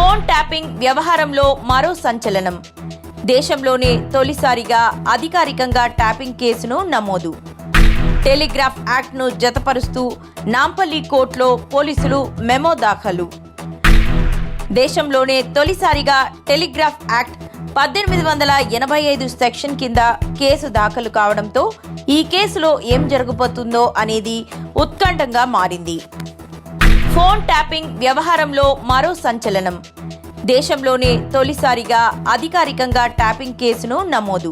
Phone tapping వ్యవహారంలో మరో సంచలనం. దేశంలోనే తొలిసారిగా అధికారికంగా ట్యాపింగ్ కేసును నమోదు. టెలిగ్రాఫ్ యాక్ట్ను జతపరుస్తూ నాంపల్లి కోర్టులో పోలీసులు మెమో దాఖలు. దేశంలోనే తొలిసారిగా టెలిగ్రాఫ్ యాక్ట్ పద్దెనిమిది వందల ఎనభై ఐదు సెక్షన్ కింద కేసు దాఖలు కావడంతో ఈ కేసులో ఏం జరగబోతుందో అనేది ఉత్కంఠంగా మారింది. ఫోన్ ట్యాపింగ్ వ్యవహారంలో మరో సంచలనం. దేశంలోనే తొలిసారిగా అధికారికంగా ట్యాపింగ్ కేసును నమోదు.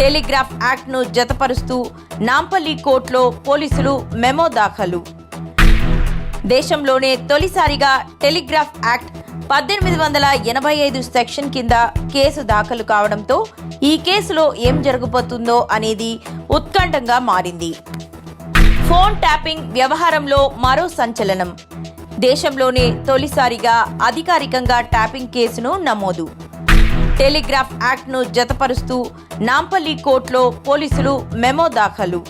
టెలిగ్రాఫ్ యాక్ట్ను జతపరుస్తూ నాంపల్లి కోర్టులో పోలీసులు మెమో దాఖలు. దేశంలోనే తొలిసారిగా టెలిగ్రాఫ్ యాక్ట్ పద్దెనిమిది వందల ఎనభై ఐదు సెక్షన్ కింద కేసు దాఖలు కావడంతో ఈ కేసులో ఏం జరగబోతుందో అనేది ఉత్కంఠంగా మారింది. ఫోన్ ట్యాపింగ్ వ్యవహారంలో మరో సంచలనం. దేశంలోనే తొలిసారిగా అధికారికంగా ట్యాపింగ్ కేసును నమోదు. టెలిగ్రాఫ్ యాక్ట్ను జతపరుస్తూ నాంపల్లి కోర్టులో పోలీసులు మెమో దాఖలు.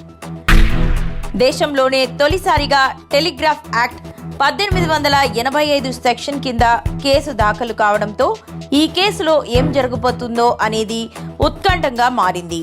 దేశంలోనే తొలిసారిగా టెలిగ్రాఫ్ యాక్ట్ పద్దెనిమిది వందల ఎనభై ఐదు సెక్షన్ కింద కేసు దాఖలు కావడంతో ఈ కేసులో ఏం జరగబోతుందో అనేది ఉత్కంఠంగా మారింది.